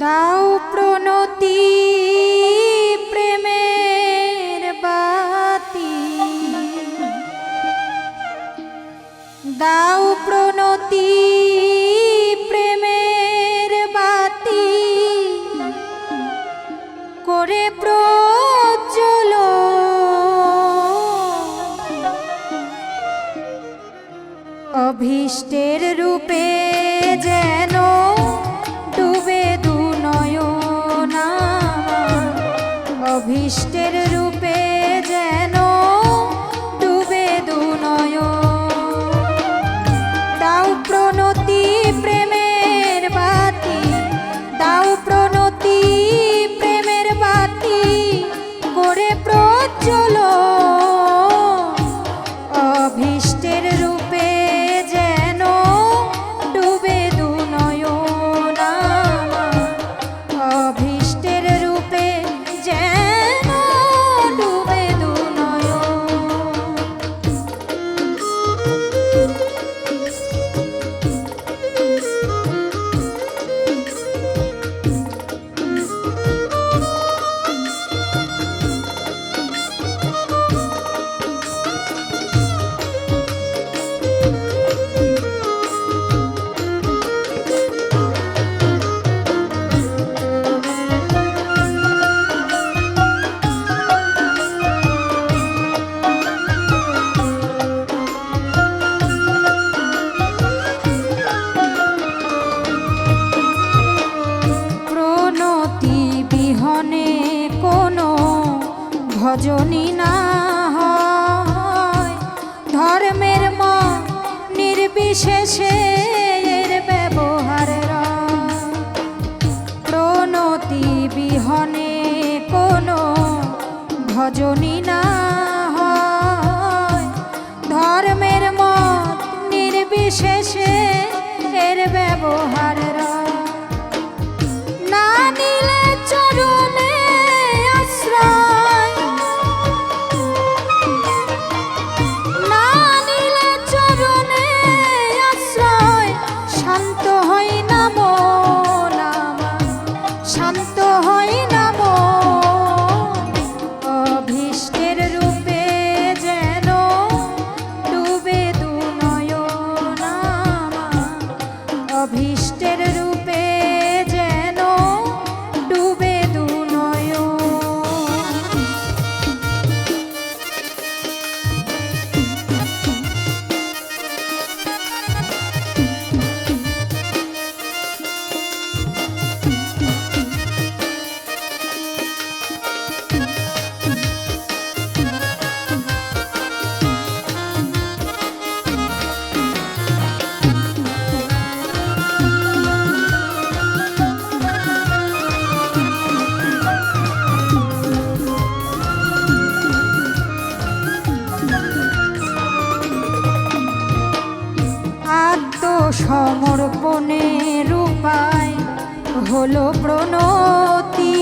দাও প্রণতি। বাতি প্রেমের বাতি করে প্রজ্বল। অভিষ্টের রূপে যেন ডুবে দু নয় না অভিষ্ট যদি না হয়। ধর্মের ম নির্বিশেষে এর ব্যবহার প্রণতি বিহনে কোনো ভজনী না। হলো প্রণতি।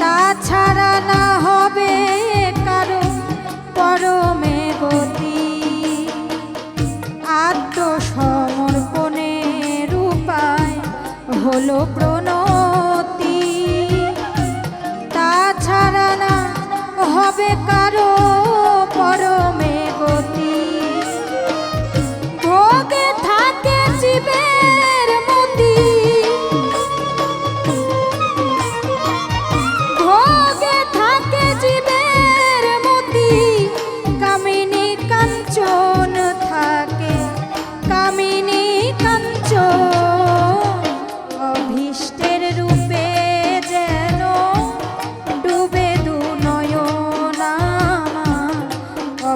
তাছাড়া না হবে কারও পরমে গতি। আত্মসমর্পণের উপায় হলো প্রণতি।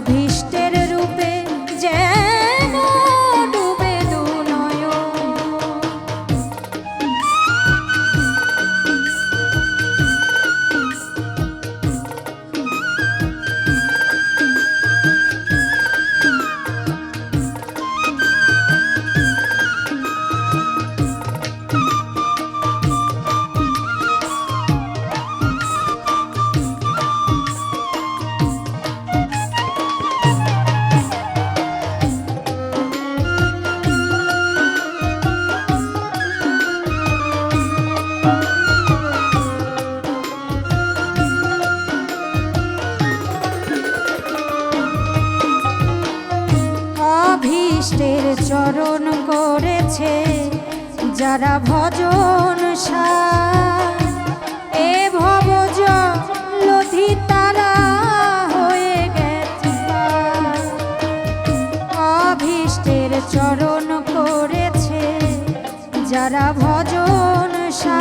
অভীষ্টে কৃষ্ণের চরণ করেছে, যারা ভজন এ ভবজ লোধি তারা হয়ে গেছে অভীষ্টের চরণ করেছে, যারা ভজন সা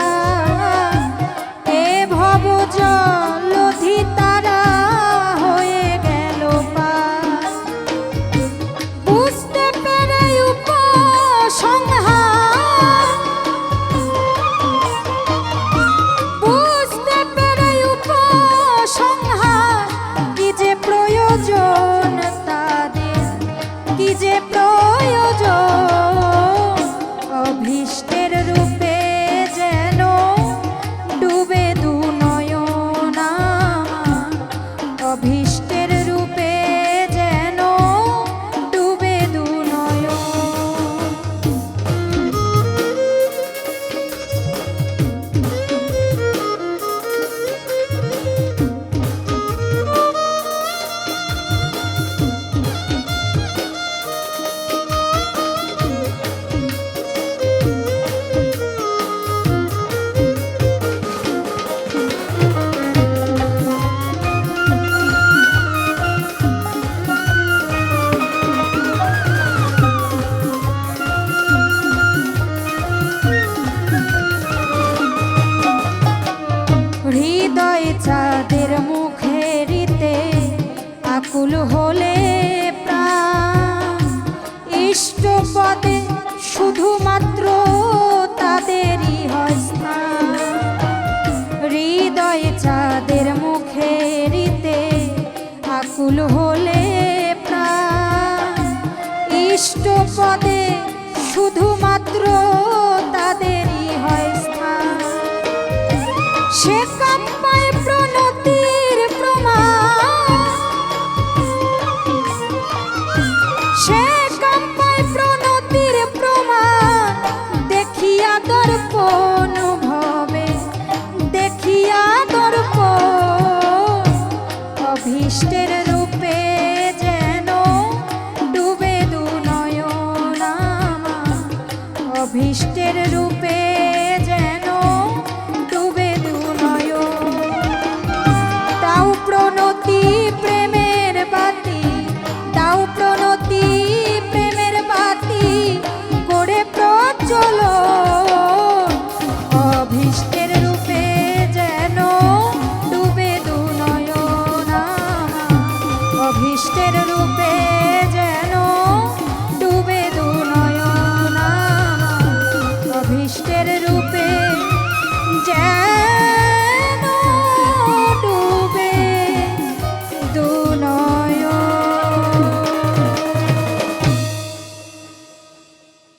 ভীষ্ট হৃদয় চাঁদের মুখেরিতে আকুল হলে প্রাণ। ইষ্ট পদে শুধুমাত্র তাদেরই হয় স্থান। হৃদয় চাঁদের মুখেরিতে আকুল হলে প্রাণ। ইষ্ট পদে শুধুমাত্র Check up.